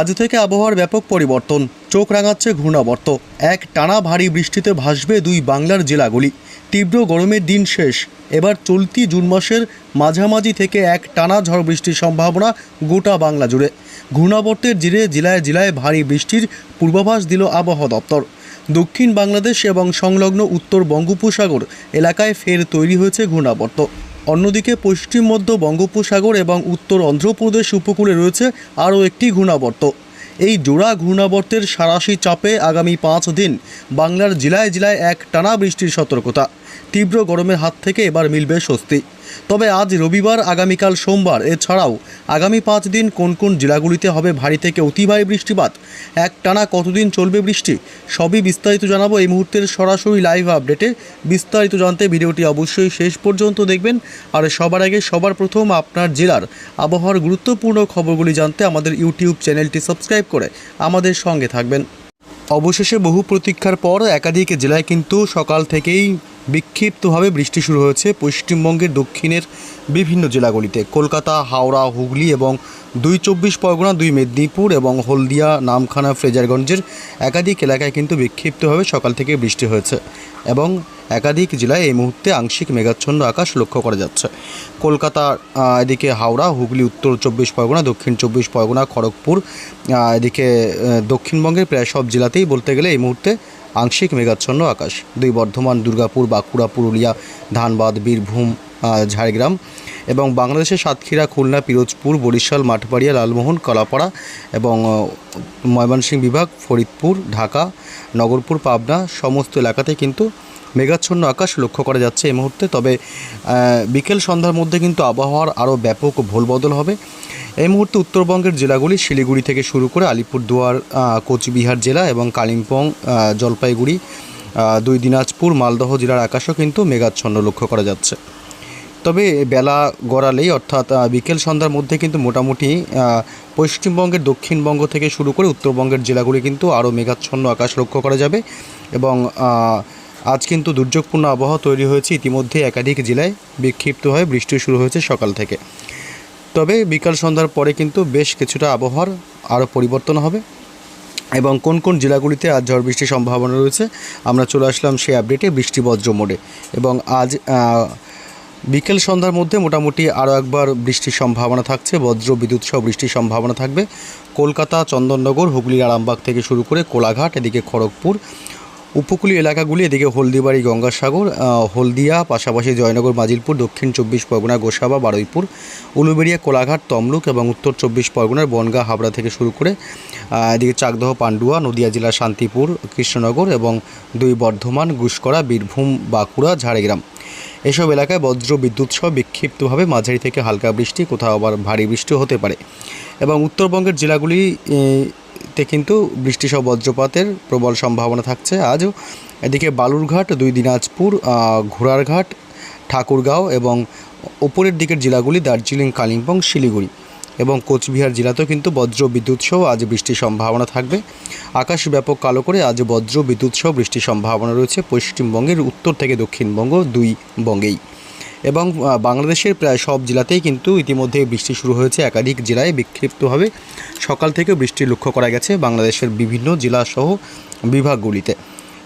আজ থেকে আবহাওয়ার ব্যাপক পরিবর্তন। চোখ রাঙাচ্ছে ঘূর্ণাবর্ত। এক টানা ভারী বৃষ্টিতে ভাসবে দুই বাংলার জেলাগুলি। তীব্র গরমের দিন শেষ। এবার চলতি জুন মাসের মাঝামাঝি থেকে এক টানা ঝড় বৃষ্টির সম্ভাবনা গোটা বাংলা জুড়ে। ঘূর্ণাবর্তের জিরে জেলায় জেলায় ভারী বৃষ্টির পূর্বাভাস দিল আবহাওয়া দপ্তর। দক্ষিণ বাংলাদেশ এবং সংলগ্ন উত্তর বঙ্গোপসাগর এলাকায় ফের তৈরি হয়েছে ঘূর্ণাবর্ত। অন্যদিকে পশ্চিম, মধ্য বঙ্গোপসাগর এবং উত্তর অন্ধ্রপ্রদেশ উপকূলে রয়েছে আরও একটি ঘূর্ণাবর্ত। এই জোড়া ঘূর্ণাবর্তের সারাশি চাপে আগামী পাঁচ দিন বাংলার জেলায় জেলায় এক টানা বৃষ্টির সতর্কতা। তীব্র গরমের হাত থেকে এবার মিলবে স্বস্তি। তবে আজ রবিবার, আগামীকাল সোমবার। এছাড়াও আগামী পাঁচ দিন কোন কোন জেলাগুলিতে হবে ভারী থেকে অতি ভারী বৃষ্টিপাত? এক টানা কতদিন চলবে বৃষ্টি? সবই বিস্তারিত জানাব এই মুহূর্তের সরাসরি লাইভ আপডেটে। বিস্তারিত জানতে ভিডিওটি অবশ্যই শেষ পর্যন্ত দেখবেন। আর সবার আগে সবার প্রথম আপনার জেলার আবহাওয়ার গুরুত্বপূর্ণ খবরগুলি জানতে আমাদের ইউটিউব চ্যানেলটি সাবস্ক্রাইব করে আমাদের সঙ্গে থাকবেন। অবশেষে বহু প্রতীক্ষার পর একাধিক জেলায় কিন্তু সকাল থেকেই বিক্ষিপ্তভাবে বৃষ্টি শুরু হয়েছে পশ্চিমবঙ্গের দক্ষিণের বিভিন্ন জেলাগুলিতে। কলকাতা, হাওড়া, হুগলি এবং দুই চব্বিশ পরগনা, দুই মেদিনীপুর এবং হলদিয়া, নামখানা, ফ্রেজারগঞ্জের একাধিক এলাকায় কিন্তু বিক্ষিপ্তভাবে সকাল থেকে বৃষ্টি হয়েছে এবং একাধিক জেলায় এই মুহূর্তে আংশিক মেঘাচ্ছন্ন আকাশ লক্ষ্য করা যাচ্ছে। কলকাতা এদিকে হাওড়া, হুগলি, উত্তর চব্বিশ পরগনা, দক্ষিণ চব্বিশ পরগনা, খড়গপুর এদিকে দক্ষিণবঙ্গের প্রায় সব জেলাতেই বলতে গেলে এই মুহূর্তে আংশিক মেঘাচ্ছন্ন আকাশ। দুই বর্ধমান, দুর্গাপুর, বাঁকুড়া, পুরুলিয়া, ধানবাদ, বীরভূম ঝাড়গ্রাম এবং বাংলাদেশের সাতক্ষীরা, খুলনা, পিরোজপুর, বরিশাল, মাঠবাড়িয়া, লালমোহন, কলাপাড়া এবং ময়মনসিংহ বিভাগ, ফরিদপুর, ঢাকা, নগরপুর, পাবনা সমস্ত এলাকাতে কিন্তু মেঘাচ্ছন্ন আকাশ লক্ষ্য করা যাচ্ছে এই মুহূর্তে। তবে বিকেল সন্ধ্যার মধ্যে কিন্তু আবহাওয়ার আরও ব্যাপক ভোলবদল হবে। এই মুহূর্তে উত্তরবঙ্গের জেলাগুলি শিলিগুড়ি থেকে শুরু করে আলিপুরদুয়ার কোচবিহার জেলা এবং কালিম্পং জলপাইগুড়ি দুই দিনাজপুর, মালদহ জেলার আকাশও কিন্তু মেঘাচ্ছন্ন লক্ষ্য করা যাচ্ছে। তবে বেলা গড়ালেই অর্থাৎ বিকেল সন্ধ্যার মধ্যে কিন্তু মোটামুটি পশ্চিমবঙ্গের দক্ষিণবঙ্গ থেকে শুরু করে উত্তরবঙ্গের জেলাগুলি কিন্তু আরও মেঘাচ্ছন্ন আকাশ লক্ষ্য করা যাবে এবং আজ কিন্তু দুর্যোগপূর্ণ আবহাওয়া তৈরি হয়েছে। ইতিমধ্যে একাধিক জেলায় বিক্ষিপ্ত হয়ে বৃষ্টি শুরু হয়েছে সকাল থেকে। তবে বিকাল সন্ধ্যার পরে কিন্তু বেশ কিছুটা আবহাওয়ার আরও পরিবর্তন হবে এবং কোন কোন জেলাগুলিতে আজ ঝড় বৃষ্টির সম্ভাবনা রয়েছে, আমরা চলে আসলাম সেই আপডেটে বৃষ্টি বজ্র মোডে। এবং আজ বিকেল সন্ধ্যার মধ্যে মোটামুটি আরও একবার বৃষ্টির সম্ভাবনা থাকছে। বজ্র, বিদ্যুৎ সহ বৃষ্টির সম্ভাবনা থাকবে। কলকাতা, চন্দননগর, হুগলির আরামবাগ থেকে শুরু করে কোলাঘাট, এদিকে খড়গপুর উপকূলীয় এলাকাগুলি, এদিকে হলদিবাড়ি, গঙ্গাসাগর হলদিয়া, পাশাপাশি জয়নগর, মাজিলপুর, দক্ষিণ চব্বিশ পরগনা, গোসাবা, বারুইপুর, উলুবেড়িয়া, কোলাঘাট, তমলুক এবং উত্তর চব্বিশ পরগনার বনগা, হাবড়া থেকে শুরু করে এদিকে চাকদহ, পান্ডুয়া, নদিয়া জেলার শান্তিপুর, কৃষ্ণনগর এবং দুই বর্ধমান গুসকরা বীরভূম, বাঁকুড়া, ঝাড়গ্রাম। এসব এলাকায় বজ্র বিদ্যুৎ সহ বিক্ষিপ্তভাবে মাঝারি থেকে হালকা বৃষ্টি, কোথাও আবার ভারী বৃষ্টি হতে পারে। এবং উত্তরবঙ্গের জেলাগুলি কিন্তু তে কিন্তু বৃষ্টিসহ বজ্রপাতের প্রবল সম্ভাবনা থাকছে। আজও এদিকে বালুরঘাট, দুই দিনাজপুর ঘোড়ারঘাট, ঠাকুরগাঁও এবং ওপরের দিকের জেলাগুলি দার্জিলিং, কালিম্পং, শিলিগুড়ি। এবং কোচবিহার জেলাতেও কিন্তু বজ্র বিদ্যুৎ সহ আজ বৃষ্টির সম্ভাবনা থাকবে। আকাশ ব্যাপক কালো করে আজ বজ্র বিদ্যুৎ সহ বৃষ্টির সম্ভাবনা রয়েছে। পশ্চিমবঙ্গের উত্তর থেকে দক্ষিণবঙ্গ দুই বঙ্গেই। এবং বাংলাদেশের প্রায় সব জেলাতেই কিন্তু ইতিমধ্যে বৃষ্টি শুরু হয়েছে। একাধিক জেলায় বিক্ষিপ্তভাবে সকাল থেকে বৃষ্টি লক্ষ্য করা গেছে বাংলাদেশের বিভিন্ন জেলাসহ বিভাগগুলিতে।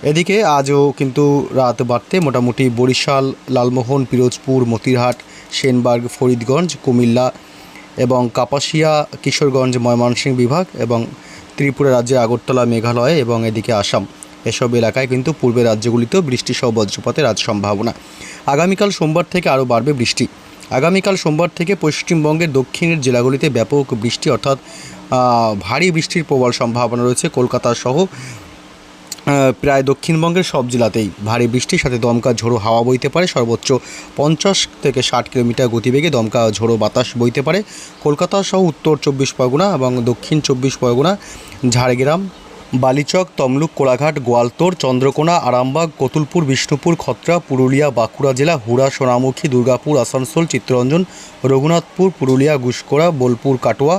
এদিকে আজও কিন্তু রাত বাড়তে মোটামুটি বরিশাল, লালমোহন, পিরোজপুর, মতিরহাট, সেনবার্গ, ফরিদগঞ্জ, কুমিল্লা এবং কাপাসিয়া, কিশোরগঞ্জ, ময়মনসিংহ বিভাগ এবং ত্রিপুরা রাজ্যের আগরতলা, মেঘালয় এবং এদিকে আসাম। এসব এলাকায় কিন্তু পূর্বের রাজ্যগুলিতেও বৃষ্টি সহ বজ্রপাতের আজ সম্ভাবনা। আগামীকাল সোমবার থেকে আরও বাড়বে বৃষ্টি। আগামীকাল সোমবার থেকে পশ্চিমবঙ্গের দক্ষিণের জেলাগুলিতে ব্যাপক বৃষ্টি অর্থাৎ ভারী বৃষ্টির প্রবল সম্ভাবনা রয়েছে। কলকাতা সহ প্রায় দক্ষিণবঙ্গের সব জেলাতেই ভারী বৃষ্টির সাথে দমকা ঝোড়ো হাওয়া বইতে পারে। সর্বোচ্চ পঞ্চাশ থেকে ষাট কিলোমিটার গতিবেগে দমকা ঝোড়ো বাতাস বইতে পারে। কলকাতা সহ উত্তর চব্বিশ পরগনা এবং দক্ষিণ চব্বিশ পরগনা, ঝাড়গ্রাম, বালিচক, তমলুক, কোলাঘাট গোয়ালতোড় চন্দ্রকোনা, আরামবাগ, কতুলপুর, বিষ্ণুপুর, খত্রা, পুরুলিয়া, বাঁকুড়া জেলা, হুড়া, সোনামুখী, দুর্গাপুর, আসানসোল, চিত্তরঞ্জন, রঘুনাথপুর, পুরুলিয়া গুসকোড়া বোলপুর, কাটোয়া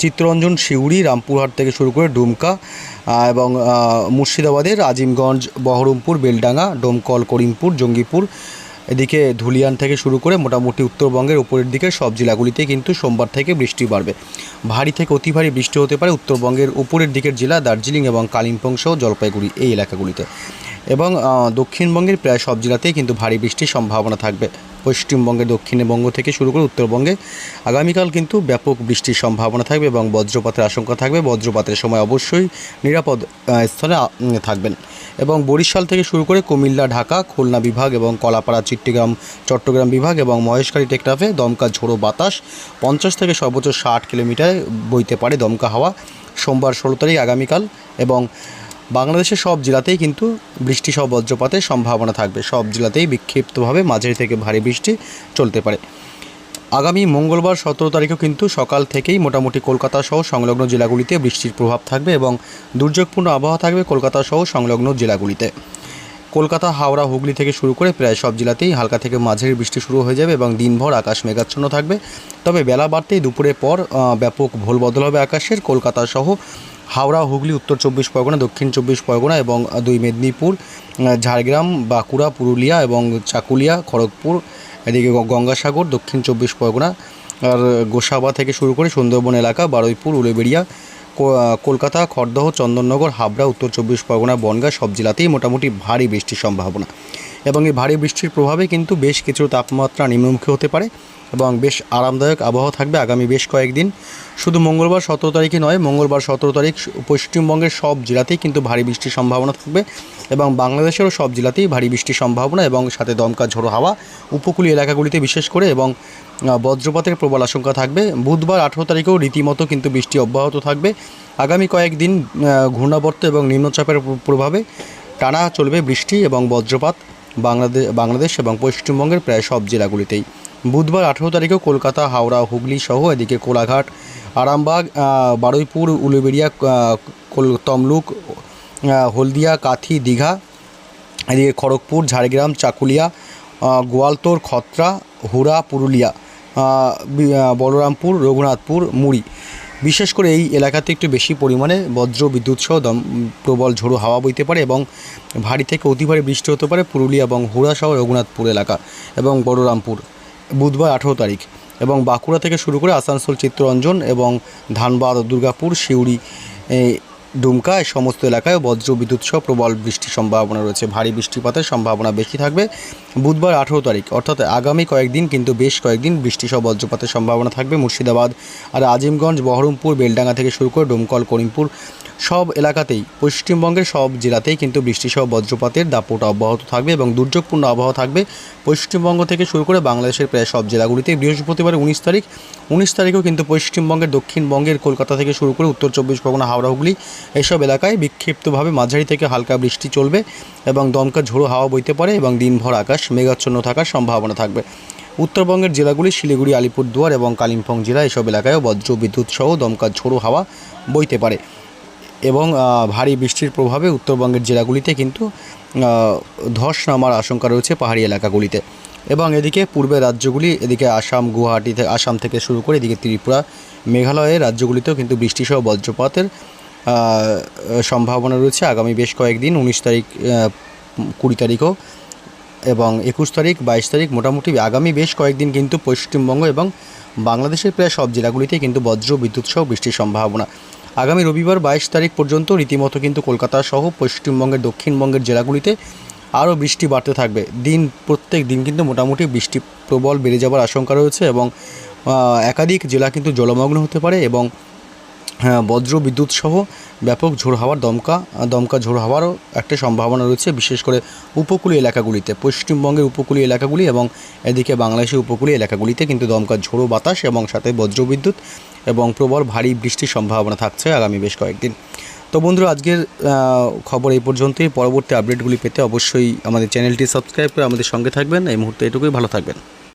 চিত্তরঞ্জন সিউড়ি রামপুরহাট থেকে শুরু করে ডুমকা এবং মুর্শিদাবাদের আজিমগঞ্জ বহরমপুর, বেলডাঙ্গা, ডোমকল, করিমপুর, জঙ্গিপুর, এদিকে ধুলিয়ান থেকে শুরু করে মোটামুটি উত্তরবঙ্গের উপরের দিকে সব জেলাগুলিতে কিন্তু সোমবার থেকে বৃষ্টি বাড়বে। ভারী থেকে অতি ভারী বৃষ্টি হতে পারে উত্তরবঙ্গের উপরের দিকের জেলা দার্জিলিং এবং কালিম্পং সহ জলপাইগুড়ি এই এলাকাগুলিতে। এবং দক্ষিণবঙ্গের প্রায় সব জেলাতেই কিন্তু ভারী বৃষ্টির সম্ভাবনা থাকবে। পশ্চিমবঙ্গের দক্ষিণবঙ্গ থেকে শুরু করে উত্তরবঙ্গে আগামীকাল কিন্তু ব্যাপক বৃষ্টির সম্ভাবনা থাকবে এবং বজ্রপাতের আশঙ্কা থাকবে। বজ্রপাতের সময় অবশ্যই নিরাপদ স্থানে থাকবেন। এবং বরিশাল থেকে শুরু করে কুমিল্লা, ঢাকা, খুলনা বিভাগ এবং কলাপাড়া, চিট্টিগ্রাম, চট্টগ্রাম বিভাগ এবং মহেশখালী, টেকনাফে দমকা ঝোড়ো বাতাস পঞ্চাশ থেকে সর্বোচ্চ ষাট কিলোমিটার বইতে পারে দমকা হাওয়া। সোমবার ষোলো তারিখ আগামীকাল এবং বাংলাদেশের সব জেলাতেই কিন্তু বৃষ্টি সহ বজ্রপাতের সম্ভাবনা থাকবে। সব জেলাতেই বিক্ষিপ্তভাবে মাঝারি থেকে ভারী বৃষ্টি চলতে পারে। আগামী মঙ্গলবার সতেরো তারিখেও কিন্তু সকাল থেকেই মোটামুটি কলকাতা সহ সংলগ্ন জেলাগুলিতে বৃষ্টির প্রভাব থাকবে এবং দুর্যোগপূর্ণ আবহাওয়া থাকবে কলকাতা সহ সংলগ্ন জেলাগুলিতে। কলকাতা, হাওড়া, হুগলি থেকে শুরু করে প্রায় সব জেলাতেই হালকা থেকে মাঝারি বৃষ্টি শুরু হয়ে যাবে এবং দিনভর আকাশ মেঘাচ্ছন্ন থাকবে। তবে বেলা বাড়তেই দুপুরের পর ব্যাপক ভোল বদল হবে আকাশের। কলকাতা সহ হাওড়া, হুগলি, উত্তর চব্বিশ পরগনা, দক্ষিণ চব্বিশ পরগনা এবং দুই মেদিনীপুর, ঝাড়গ্রাম, বাঁকুড়া, পুরুলিয়া এবং চাকুলিয়া, খড়গপুর, এদিকে গঙ্গাসাগর, দক্ষিণ চব্বিশ পরগনা আর গোসাবা থেকে শুরু করে সুন্দরবন এলাকা, বারুইপুর, উলেবেড়িয়া কলকাতা, খড়দহ, চন্দননগর, হাবড়া, উত্তর চব্বিশ পরগনা, বনগাঁ সব জেলাতেই মোটামুটি ভারী বৃষ্টির সম্ভাবনা। এবং এই ভারী বৃষ্টির প্রভাবে কিন্তু বেশ কিছু তাপমাত্রা নিম্নমুখী হতে পারে এবং বেশ আরামদায়ক আবহাওয়া থাকবে আগামী বেশ কয়েকদিন। শুধু মঙ্গলবার সতেরো তারিখে নয়, মঙ্গলবার সতেরো তারিখ পশ্চিমবঙ্গের সব জেলাতেই কিন্তু ভারী বৃষ্টির সম্ভাবনা থাকবে এবং বাংলাদেশেরও সব জেলাতেই ভারী বৃষ্টির সম্ভাবনা এবং সাথে দমকা ঝোড়ো হাওয়া উপকূলীয় এলাকাগুলিতে বিশেষ করে এবং বজ্রপাতের প্রবল আশঙ্কা থাকবে। বুধবার আঠেরো তারিখেও রীতিমতো কিন্তু বৃষ্টি অব্যাহত থাকবে। আগামী কয়েকদিন ঘূর্ণাবর্ত এবং নিম্নচাপের প্রভাবে টানা চলবে বৃষ্টি এবং বজ্রপাত। বাংলাদেশ বাংলাদেশ এবং পশ্চিমবঙ্গের প্রায় সব জেলাগুলিতেই। বুধবার আঠেরো তারিখেও কলকাতা হাওড়া হুগলি সহ এদিকে কোলাঘাট আরামবাগ বারুইপুর উলুবেড়িয়া তমলুক হলদিয়া কাথি দীঘা এদিকে খড়গপুর ঝাড়গ্রাম চাকুলিয়া আহ, গোয়ালতোড় খত্রা হুড়া পুরুলিয়া বলরামপুর রঘুনাথপুর মুড়ি। বিশেষ করে এই এলাকাতে একটু বেশি পরিমাণে বজ্র বিদ্যুৎ সহ দম প্রবল ঝোড়ো হাওয়া বইতে পারে এবং ভারী থেকে অতি ভারী বৃষ্টি হতে পারে পুরুলিয়া এবং হুড়া সহ রঘুনাথপুর এলাকা এবং বড়রামপুর। বুধবার আঠেরো তারিখ এবং বাঁকুড়া থেকে শুরু করে আসানসোল, চিত্তরঞ্জন এবং ধানবাদ, দুর্গাপুর, সিউড়ি এই ডুমকা এই সমস্ত এলাকায় বজ্র বিদ্যুৎ সহ প্রবল বৃষ্টির সম্ভাবনা রয়েছে। ভারী বৃষ্টিপাতের সম্ভাবনা বেশি থাকবে বুধবার আঠেরো তারিখ। অর্থাৎ আগামী কয়েকদিন কিন্তু বেশ কয়েকদিন বৃষ্টি সহ বজ্রপাতের সম্ভাবনা থাকবে মুর্শিদাবাদ আর আজিমগঞ্জ, বহরমপুর, বেলডাঙ্গা থেকে শুরু করে ডুমকল, করিমপুর সব এলাকাতেই, পশ্চিমবঙ্গের সব জেলাতেই কিন্তু বৃষ্টি সহ বজ্রপাতের দাপট অব্যাহত থাকবে এবং দুর্যোগপূর্ণ আবহাওয়া থাকবে। পশ্চিমবঙ্গ থেকে শুরু করে বাংলাদেশের প্রায় সব জেলাগুলিতে বৃহস্পতিবার উনিশ তারিখ, উনিশ তারিখেও কিন্তু পশ্চিমবঙ্গের, দক্ষিণবঙ্গের, কলকাতা থেকে শুরু করে উত্তর চব্বিশ পরগনা, হাওড়া, হুগলি এইসব এলাকায় বিক্ষিপ্তভাবে মাঝারি থেকে হালকা বৃষ্টি চলবে এবং দমকা ঝোড়ো হাওয়া বইতে পারে এবং দিনভর আকাশ মেঘাচ্ছন্ন থাকার সম্ভাবনা থাকবে। উত্তরবঙ্গের জেলাগুলি শিলিগুড়ি, আলিপুরদুয়ার এবং কালিম্পং জেলা এসব এলাকায়ও বজ্র বিদ্যুৎ সহ দমকা ঝোড়ো হাওয়া বইতে পারে। এবং ভারী বৃষ্টির প্রভাবে উত্তরবঙ্গের জেলাগুলিতে কিন্তু ধস নামার আশঙ্কা রয়েছে পাহাড়ি এলাকাগুলিতে। এবং এদিকে পূর্বের রাজ্যগুলি, এদিকে আসাম, গুয়াহাটি আসাম থেকে শুরু করে এদিকে ত্রিপুরা মেঘালয়ের রাজ্যগুলিতেও কিন্তু বৃষ্টিসহ বজ্রপাতের সম্ভাবনা রয়েছে। আগামী বেশ কয়েকদিন, উনিশ তারিখ কুড়ি তারিখও এবং একুশ তারিখ, বাইশ তারিখ মোটামুটি আগামী বেশ কয়েকদিন কিন্তু পশ্চিমবঙ্গ এবং বাংলাদেশের প্রায় সব জেলাগুলিতে কিন্তু বজ্র বিদ্যুৎ সহ বৃষ্টির সম্ভাবনা। আগামী রবিবার বাইশ তারিখ পর্যন্ত রীতিমতো কিন্তু কলকাতা সহ পশ্চিমবঙ্গের দক্ষিণবঙ্গের জেলাগুলিতে আরও বৃষ্টি বাড়তে থাকবে। দিন প্রত্যেক দিন কিন্তু মোটামুটি বৃষ্টি প্রবল বেড়ে যাওয়ার আশঙ্কা রয়েছে এবং একাধিক জেলা কিন্তু জলমগ্ন হতে পারে এবং বজ্র বিদ্যুৎ সহ ব্যাপক ঝোড়ো হাওয়ার দমকা দমকা ঝোড়ো হাওয়ারও একটা সম্ভাবনা রয়েছে, বিশেষ করে উপকূলীয় এলাকাগুলিতে, পশ্চিমবঙ্গের উপকূলীয় এলাকাগুলি এবং এদিকে বাংলাদেশের উপকূলীয় এলাকাগুলিতে কিন্তু দমকা ঝোড়ো বাতাস এবং সাথে বজ্র বিদ্যুৎ এবং প্রবল ভারী বৃষ্টির সম্ভাবনা থাকছে আগামী বেশ কয়েকদিন। তো বন্ধুরা, আজকের খবর এই পর্যন্তই। পরবর্তী আপডেটগুলি পেতে অবশ্যই আমাদের চ্যানেলটি সাবস্ক্রাইব করে আমাদের সঙ্গে থাকবেন। এই মুহূর্তে এটুকুই, ভালো থাকবেন।